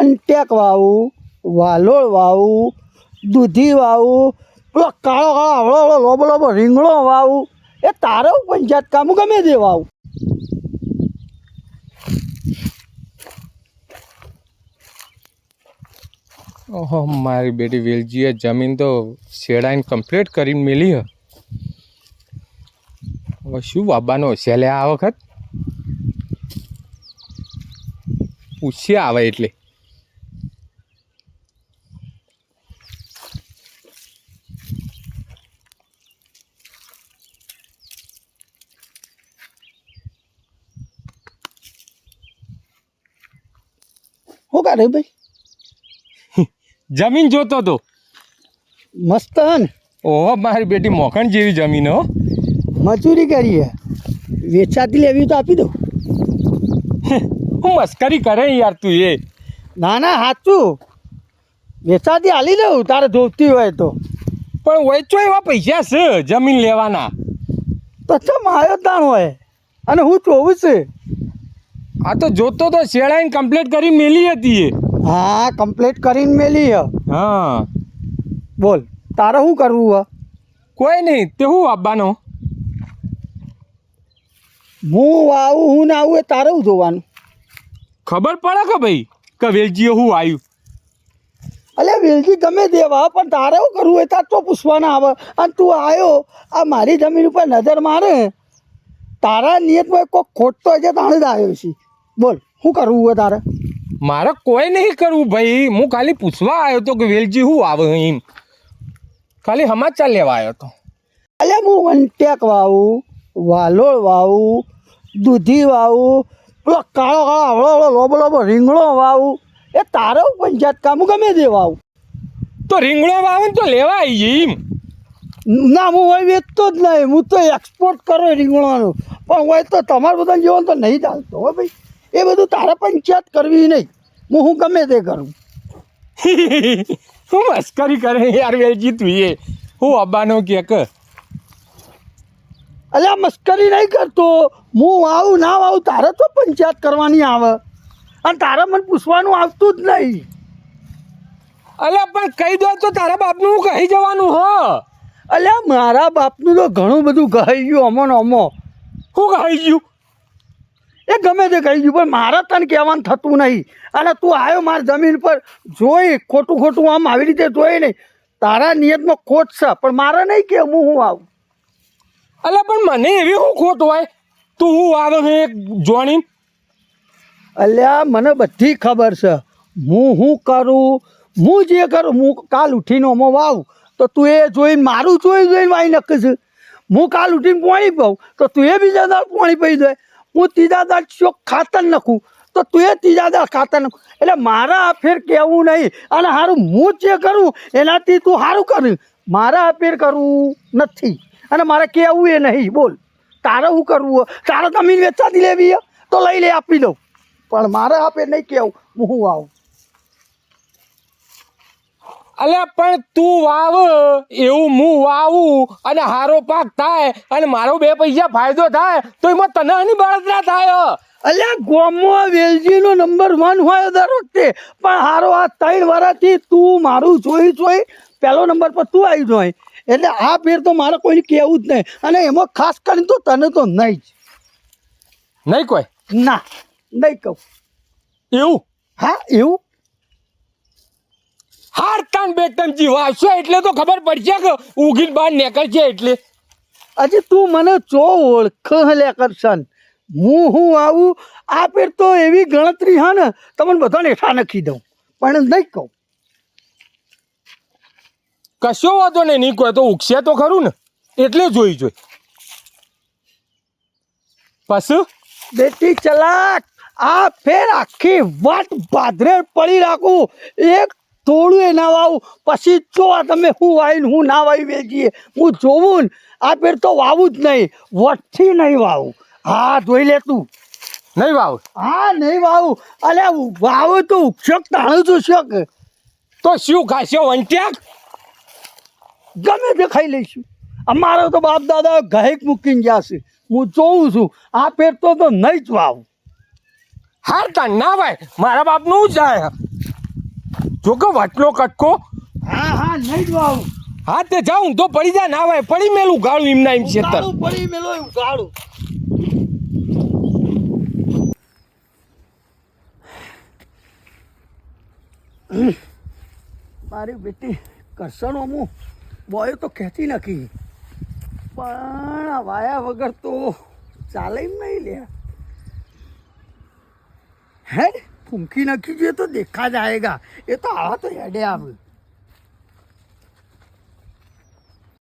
વંટેક વાવું, વાલોળ વાવું, દૂધી વાવું, પેલો કાળો કાળો આવળો આવળો લોબો લોબો રીંગણો વાવું. એ તારે પંચાયત કામ ગમે તે વાવું. ઓહો, મારી બેટી વેલજીએ જમીન તો શેડાઈને કમ્પ્લીટ કરીને મેલી હવે શું બાબાનો છેલ્લે આ વખત? પૂછ્યા આવે એટલે. શું કાઢે ભાઈ? જમીન જોતો તો. મસ્ત ને. ઓહો મારી બેટી મોખણ જેવી જમીન હો. મજૂરી કરીએ વેચાતી લેવી તો આપી દઉં હું મસ્કરી કરે યાર તું એ. ના ના સાચું વેચાતી હાલી દઉં તારે જોતી હોય તો. પણ વેચો એવા પૈસા છે જમીન લેવાના. તો ચમ આવ્યો તાણ હોય? અને હું જોઉં છે. આ તો જોતો તો શેડાઈને કમ્પ્લીટ કરી મેલી હતી એ હા કમ્પ્લીટ કરીને મેલી હ. હા બોલ તારે શું કરવું હ કોઈ નહીં તે હું આપવાનો? હું આવું હું ના આવું એ તારે હું જોવાનું? ખબર પડે કે ભાઈ કે વેલજીએ હું આવ્યું અલે વેલજી ગમે દેવા પણ તારે શું કરવું એ તાર તો પૂછવાના આવે. અને તું આવ્યો આ મારી જમીન ઉપર નજર મારે. તારા નિયતમાં કોઈ ખોટ તો હજે તાણે જ આવ્યો છે. બોલ શું કરવું હોય તારે? મારે કોઈ નહીં કરવું ભાઈ. હું ખાલી પૂછવા આવ્યો તો કે વેલજી હું આવે એમ. ખાલી સમાચાર લેવા આવ્યો તો. અલે હું વંટેક વાવું વાલોળ વાવું દૂધી વાવું પેલો કાળો કાળો આવળો આવળો લોબો લોબો રીંગણો વાવું. એ તારે પંચાયત કામ ગમે તે વાવું? તો રીંગણો વાવે તો લેવા આવી જઈએ એમ. ના હું હોય વેચતો જ નહીં. હું તો એક્સપોર્ટ કરો રીંગણાનું. પણ હોય તો તમારે બધા જીવન તો નહીં ચાલતો હો ભાઈ. એ બધું તારે પંચાયત કરવી નહીં. હું હું ગમે તે કરું? શું મસ્કરી કરે યાર વેલજી તું એ. હું અબ્બાનો કે કે? અલ્યા મસ્કરી નહીં કરતો. હું આવું ના આવું તારે તો પંચાયત કરવાની આવે. અને તારે મને પૂછવાનું આવતું જ નહીં. અલ્યા પણ કહી દો તો તારા બાપનું હું કહી જવાનું હો. અલ્યા મારા બાપનું તો ઘણું બધું કહી ગયું અમો ને અમો. શું કહી ગયું? એ ગમે તે કહી ગયું પણ મારે તને કહેવાનું થતું નહીં. અને તું આવ્યો મારી જમીન પર જોઈ ખોટું ખોટું આમ આવી રીતે જોઈ નહીં. તારા નિયતમાં ખોટ છે પણ મારે નહીં કે હું હું આવું. અલ્યા પણ મને એવી હું ખોટ હોય? તું હું આવે છે એક જોણી? અલ્યા મને બધી ખબર છે. હું હું કરું? હું જે કરું? હું કાલ ઉઠીને અમો વાવ તો તું એ જોઈને મારું જોઈ જોઈને વાઈ નક્કી છે. હું કાલ ઉઠીને પોણી પાઉં તો તું એ બીજા દાળ પોણી પી દે. હું ત્રીજા દાળ ચોક ખાતર નાખું. તો તું એ ત્રીજા દાળ ખાતર નાખું. એટલે મારા અફેર કહેવું નહીં. અને સારું હું જે કરું, એનાથી તું સારું કર. મારા અફેર કરવું નથી. અને મારે કહેવું એ નહીં. બોલ. તારે શું કરવું? તારે જમીન વેચાતી લેવી તો લઈ લે, આપી દઉં. પણ મારે આ નહીં કહેવું હું આવું? અલ્યા પણ તું વાવ એવું હું વાવું અને હારો પાક થાય અને મારો બે પૈસા ફાયદો થાય તો એમાં તને આની બળતરા થાય અલ્યા ગોમમાં વેલજીનો નંબર વન હોય દર વખતે. પણ હારો આ ત્રણ વર્ષથી તું મારું જોઈ જોઈ પહેલો નંબર પર તું આવી જોઈ. એટલે આ ફેર તો મારે કોઈને કહેવું જ નહીં. અને એમાં ખાસ કરીને તો તને તો નહીં જ. નહીં કોઈ? ના નહીં કહું. એવું? હા એવું? હાર તાન બેટમ જી વાવશો એટલે તો ખબર પડશે કે ઉગીને બહાર નીકળશે એટલે. હજી તું મને ચો ઓળખ લે કરશન? હું હું આવું? આ ફેર તો એવી ગણતરી હા ને તમને બધાને હેઠા નખી દઉં. પણ નહીં કહું. કશો વાંધો નહીં નહીં કોઈ તો ઉગશે તો ખરું ને. એટલે જોઈ જોઈ. પશુ બેટી ચલાક આ ફેર આખી વાત બાદરે પડી રાખું. એક થોડું એ ના વાવું. પછી જો આ તમે હું વાવીને હું ના વાવી વેચીએ હું જોવું ને આ પેર તો વાવું જ નહીં. વટથી નહીં વાવું. હા જોઈ લે તું. નહીં વાવ? હા નહીં વાવું. અલે વાવું તો ઉક્ષક તાણું છું શક તો શું ખાશો વંટ્યાક? ગમે તે ખાઈ લઈશું. અમારો તો બાપ દાદા ગાયક મૂકીને જશે હું જોઉં છું. આ પેર તો તો નહીં જ વાવું. હાર તાન ના ભાઈ મારા બાપનું જ જાય? જો કે વાટલો કટકો. હા હા નહીં જ વાવું હા તે જાઉં તો પડી જા ના ભાઈ પડી મેલું ગાળું એમના એમ છે ઉગાડું પડી મેલો ઉગાડું મારી બેટી કરસણો હું બોય તો કહેતી નથી પણ આ વાયા વગર તો ચાલે નહીં લે હે ફૂંકી નાખ્યું છે તો દેખા જાયગા. એ તો આવા તો હેડે આવે